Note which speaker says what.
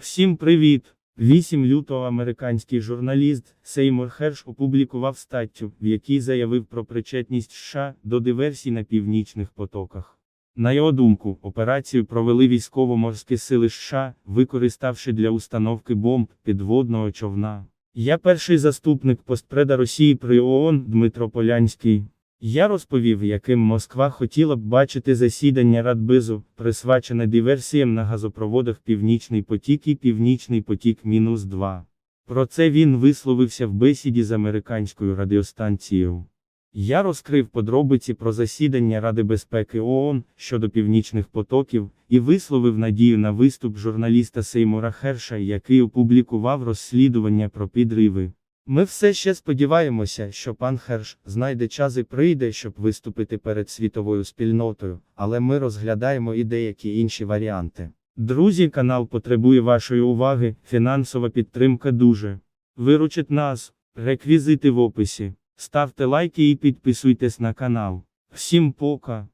Speaker 1: Всім привіт! 8 лютого американський журналіст Сеймур Херш опублікував статтю, в якій заявив про причетність США до диверсій на північних потоках. На його думку, операцію провели військово-морські сили США, використавши для установки бомб підводного човна. Я перший заступник постпреда Росії при ООН Дмитро Полянський. Я розповів, яким Москва хотіла б бачити засідання Радбизу, присвячене диверсіям на газопроводах Північний потік і Північний потік-2. Про це він висловився в бесіді з американською радіостанцією. Я розкрив подробиці про засідання Ради безпеки ООН щодо північних потоків і висловив надію на виступ журналіста Сеймура Херша, який опублікував розслідування про підриви. Ми все ще сподіваємося, що пан Херш знайде час і прийде, щоб виступити перед світовою спільнотою, але ми розглядаємо і деякі інші варіанти. Друзі, канал потребує вашої уваги, фінансова підтримка дуже. Виручить нас, реквізити в описі. Ставте лайки і підписуйтесь на канал. Всім пока!